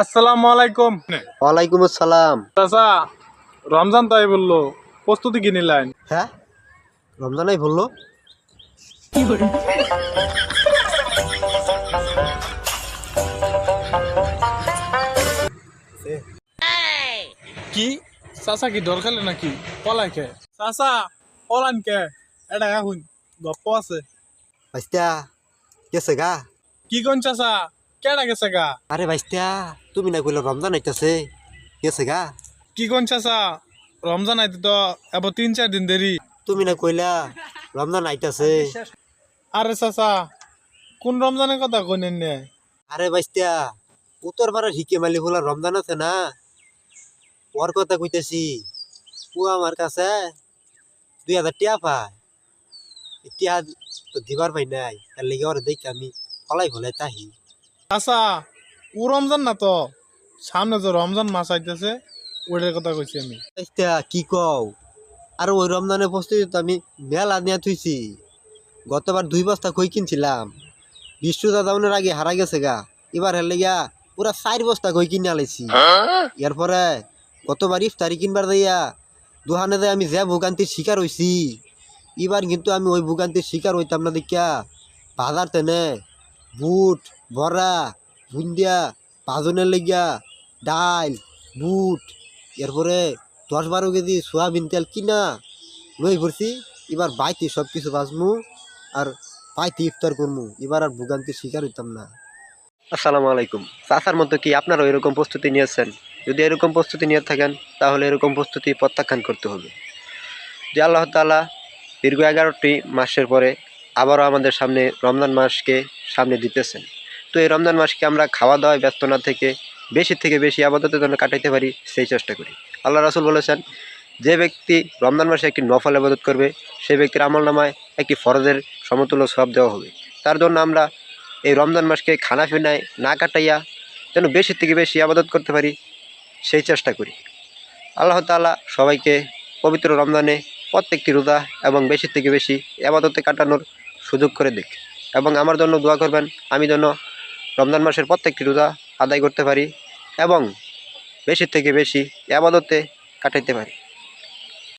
আসসালামু আলাইকুম। ওয়ালাইকুম আসসালাম। চাচা রমজান তাই বলল প্রস্তুতি কি নিলেন? হ্যাঁ? রমজানাই বলল। কি? চাচা কি দরকার নাকি? পলাই কে? চাচা পলান কে? এটা এখন গপ্প আছে। বাইস্তা গেছে গা? কি কোন চাচা? কেডা গেছে গা? আরে বাইস্তা তুমি না কইলে রমজান আইতাছে। গেছে গা? কি কোন চাচা? রমজান আইতে তো এবার তিন চার দিন দেরি। তুমি না কইলা রমজান আইতাছে। আরে চাচা কোন রমজানের কথা কইনেন নে আরে বাইস্তা উত্তর পাড়ার হিকে মালি বলা রমজান আছে না? ওর কথা কইতেছি ও আমার কাছে দুই হাজার টিয়া পায়। টিয়া তো দিবার পাই নাই তার লেগে ওর দেখি আমি ফলাই ফলাই তাহি চাচা ও রমজান না তো? সামনে যে রমজান মাস আইতেছে, ওইটার কথা কইছি আমি। কি কও? আর ওই রমজানের প্রস্তুতি তো আমি মেলা নিয়ে থুইছি। গতবার দুই বস্তা কই কিনছিলাম। বিষ্ণু দাদাউনের আগে হারা গেছে গা। এবার হেলে গিয়া পুরা চার বস্তা কই কিনে আলাইছি। এরপরে গতবার ইফতারি কিনবার দিয়া দোকানে যাই আমি যে ভোগান্তির শিকার হইছি, এবার কিন্তু আমি ওই ভোগান্তির শিকার হইতাম না দেখিয়া বাজার তেনে বুট বড়া বুন্দিয়া পাজনের লেগিয়া ডাল বুট, এরপরে দশ বারো কেজি সোয়াবিন তেল কিনা, লই পড়ছি এবার বাইতে সব কিছু বাঁচমু আর বাইতে ইফতার করমু। এবার আর ভোগান্তির শিকার হইতাম না। আসসালামু আলাইকুম। চাচার মতো কি আপনারা এরকম প্রস্তুতি নিয়েছেন? যদি এরকম প্রস্তুতি নিয়ে থাকেন, তাহলে এরকম প্রস্তুতি প্রত্যাখ্যান করতে হবে। যে আল্লাহ তাআলা দীর্ঘ এগারোটি মাসের পরে আবারও আমাদের সামনে রমজান মাসকে সামনে দিতেছেন। তো এই রমজান মাসকে আমরা খাওয়া দাওয়ায় ব্যস্ত না থেকে বেশি থেকে বেশি আবাদতের জন্য কাটাইতে পারি, সেই চেষ্টা করি। আল্লাহ রাসুল বলেছেন, যে ব্যক্তি রমজান মাসে একটি নফল আবাদত করবে সেই ব্যক্তির আমল নামায় একটি ফরজের সমতুল্য সব দেওয়া হবে। তার জন্য আমরা এই রমজান মাসকে খানা পিনায় না কাটাইয়া যেন বেশি থেকে বেশি আবাদত করতে পারি, সেই চেষ্টা করি। আল্লাহ তাআলা সবাইকে পবিত্র রমজানে প্রত্যেকটি রোজা এবং বেশি থেকে বেশি আবাদতে কাটানোর সুযোগ করে দিক। এবং আমার জন্য দোয়া করবেন, আমি যেন রমজান মাসের প্রত্যেকটি রোজা আদায় করতে পারি এবং বেশি থেকে বেশি আবাদতে কাটাইতে পারি।